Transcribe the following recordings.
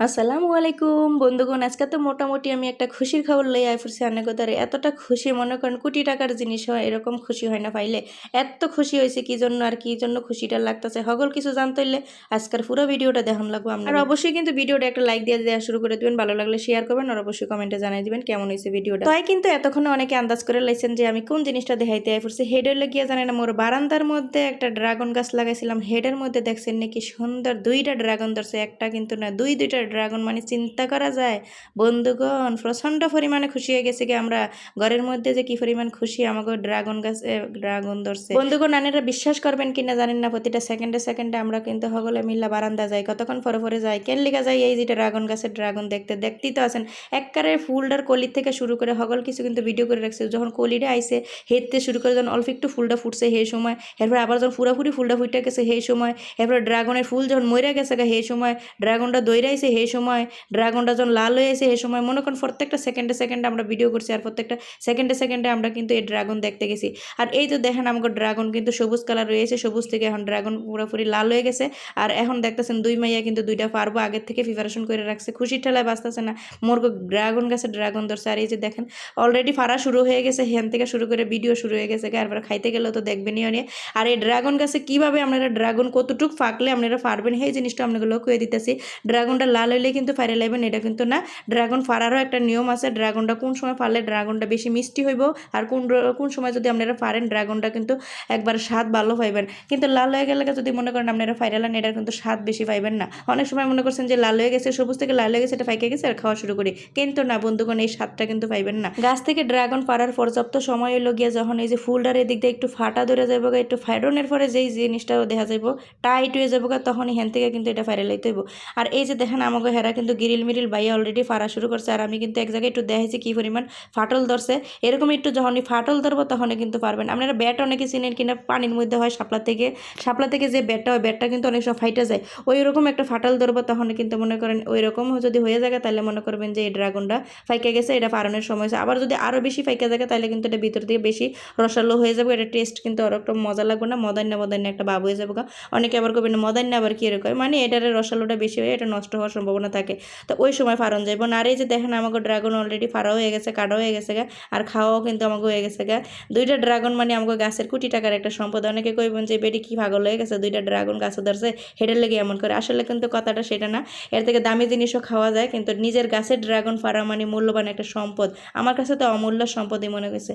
আসসালামু আলাইকুম বন্ধুগণ আজকে তো মোটামুটি আমি একটা খুশির খবর লই আই ফুরছি অনেক ধরে এতটা খুশি মনে করেন কোটি টাকার জিনিস হয় এরকম খুশি হয় না পাইলে। এত খুশি হয়েছে কি জন্য আর কি জন্য খুশিটা লাগতেছে? হগল কিছু জানতে হইলে আজকের পুরো ভিডিওটা দেখান লাগবো আমরা আর অবশ্যই কিন্তু ভিডিওটা একটা লাইক দিয়ে দেওয়া শুরু করে দিবেন। ভালো লাগলে শেয়ার করবেন আর অবশ্যই কমেন্টে জানিয়ে দিবেন কেমন হয়েছে ভিডিওটা। তাই কিন্তু এতক্ষণে অনেকে আন্দাজ করে লাইছেন যে আমি কোন জিনিসটা দেখাইতে আই ফুরছি হেডের লাগিয়ে জানে না মোর বারান্দার মধ্যে একটা ড্রাগন গাছ লাগাইছিলাম। হেডের মধ্যে দেখছেন নাকি সুন্দর দুইটা ড্রাগন ধরছে। একটা কিন্তু না দুই দুইটা ড্রাগন মানে চিন্তা করা যায়। বন্ধুগণ, প্রচণ্ড পরিমাণে খুশি হয়ে গেছে কি আমরা ঘরের মধ্যে যে কি পরিমাণ খুশি আমাকে ড্রাগন গাছ ড্রাগন ধরছে। বন্ধুগণ, নানেরা বিশ্বাস করবেন কিনা জানেন না, প্রতিটা সেকেন্ডে সেকেন্ডে আমরা কিন্তু সকলে মিল্লা বারান্দা যাই, কতক্ষণ পরে পরে যাই। কেন লিগা যাই এই যেটা ড্রাগন গাছের ড্রাগন দেখতে? দেখতেই তো আছেন। একবারে ফুলটার কলির থেকে শুরু করে সকল কিছু কিন্তু ভিডিও করে রাখছে। যখন কলিটা আইসে, হেঁটতে শুরু করে যখন অল্প একটু ফুলটা ফুটছে, সেই সময়, এরপর আবার যখন পুরাপুরি ফুলটা ফুটে গেছে, সেই সময়, এরপর ড্রাগনের ফুল যখন মরে গেছে সেই সময় ড্রাগনটা দৈরাইছে সেই সময় ড্রাগনটা যখন লাল হয়েছে এই সময় মনে করেন প্রত্যেকটা সেকেন্ডে সেকেন্ডে আমরা ভিডিও করছি আর প্রত্যেকটা সেকেন্ডে সেকেন্ডে আমরা কিন্তু এই ড্রাগন দেখতে গেছি। আর এই তো দেখেন আমাকে ড্রাগন কিন্তু সবুজ কালার রয়েছে সবুজ থেকে এখন ড্রাগন পুরোপুরি লাল হয়ে গেছে। আর এখন দেখতেছেন দুই মাইয়া কিন্তু দুইটা পারব আগের থেকে প্রিপারেশন করে রাখছে। খুশির ঠেলায় বাঁচতেছে না। মোর ড্রাগন গাছে ড্রাগন ধরছে। আর এই যে দেখেন অলরেডি ফাড়া শুরু হয়ে গেছে। হ্যান থেকে শুরু করে ভিডিও শুরু হয়ে গেছে। এরপর খাইতে গেলেও তো দেখবেনই অনেক আর এই ড্রাগন গাছে কীভাবে আপনারা ড্রাগন কতটুক ফাঁকলে আপনারা পারবেন, সেই জিনিসটা আপনাকে লক্ষ্য দিতেছি। ড্রাগনটা লাল হইলে কিন্তু ফাইরে লাইবেন এটা কিন্তু না। ড্রাগন ফাড়ারও একটা নিয়ম আছে ড্রাগনটা কোন সময় ফাড়লে ড্রাগনটা বেশি মিষ্টি হইব, আর কোন কোন সময় যদি আপনারা ফাড়েন ড্রাগনটা কিন্তু একবার স্বাদ ভালো পাইবেন। কিন্তু লাল হয়ে গেলে যদি মনে করেন আপনারা ফাইরালেন এটার কিন্তু স্বাদ বেশি পাইবেন না। অনেক সময় মনে করছেন যে লাল হয়ে গেছে, সবুজ থেকে লাল হয়ে গেছে, এটা ফাইকে গেছে, আর খাওয়া শুরু করি। কিন্তু না বন্ধুগণ, এই স্বাদটা কিন্তু পাইবেন না। গাছ থেকে ড্রাগন পাড়ার পর্যাপ্ত সময় হইল গিয়া যখন এই যে ফুলটার এদিক দিয়ে একটু ফাটা ধরে যাব একটু ফাইডনের পরে যেই জিনিসটা দেখা যাব টাইট হয়ে যাব তখনই হ্যান থেকে কিন্তু এটা ফাইরালাইতে হইব। আর এই যে দেখেন আমাকে হেরা কিন্তু গিরিল মিরিল বাইয়া অলরেডি ফাড়া শুরু করছে। আর আমি কিন্তু এক জায়গায় একটু দেখাইছি কী পরিমাণ ফাটল ধরছে। এরকম একটু যখনই ফাটল ধরবো তখনই কিন্তু পারবেন। আপনারা ব্যাট অনেকে চিনেন কিনা, পানির মধ্যে হয় শাপলা থেকে। শাপলা থেকে যে ব্যাটটা হয় ব্যাটটা কিন্তু অনেক সময় ফাইটে যায়। ওই রকম একটা ফাটল ধরবো তখন কিন্তু মনে করেন ওই রকম যদি হয়ে যায় তাহলে মনে করবেন যে এই ড্রাগনটা ফাইকে গেছে, এটা ফাড়ানোর সময় হয়েছে। আবার যদি আরও বেশি ফাইকে যায় তাহলে কিন্তু এটা ভিতর থেকে বেশি রসালো হয়ে যাবে। এটা টেস্ট কিন্তু আর একটা মজা লাগবে না, মদান্য মদান্য একটা ভাব হয়ে যাবে অনেকে আবার করবেন মদান্য আবার কী এরকম? মানে এটার রসালোটা বেশি হয়ে, এটা নষ্ট হওয়ার সম্ভাবনা থাকে। তো ওই সময় ফারন যাইব। আর এই যে দেখেন আমাকে ড্রাগন অলরেডি ফাড়া হয়ে গেছে, কাটা হয়ে গেছে গা, আর খাওয়াও কিন্তু আমাকে হয়ে গেছে গা। দুইটা ড্রাগন মানে আমাকে গাছের কোটি টাকার একটা সম্পদ। অনেকে কইবেন যে, বেটি, কি পাগল হয়ে গেছে? দুইটা ড্রাগন গাছে ধরছে, হেডের লেগে এমন করে। আসলে কিন্তু কথাটা সেটা না। এর থেকে দামি জিনিসও খাওয়া যায়, কিন্তু নিজের গাছের ড্রাগন ফাড়া মানে মূল্যবান একটা সম্পদ। আমার কাছে তো অমূল্য সম্পদই মনে হয়েছে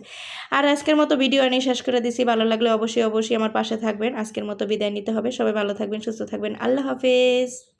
আর আজকের মতো ভিডিও আনি শেষ করে দিছি। ভালো লাগলে অবশ্যই অবশ্যই আমার পাশে থাকবেন। আজকের মতো বিদায় নিতে হবে। সবাই ভালো থাকবেন, সুস্থ থাকবেন। আল্লাহ হাফেজ।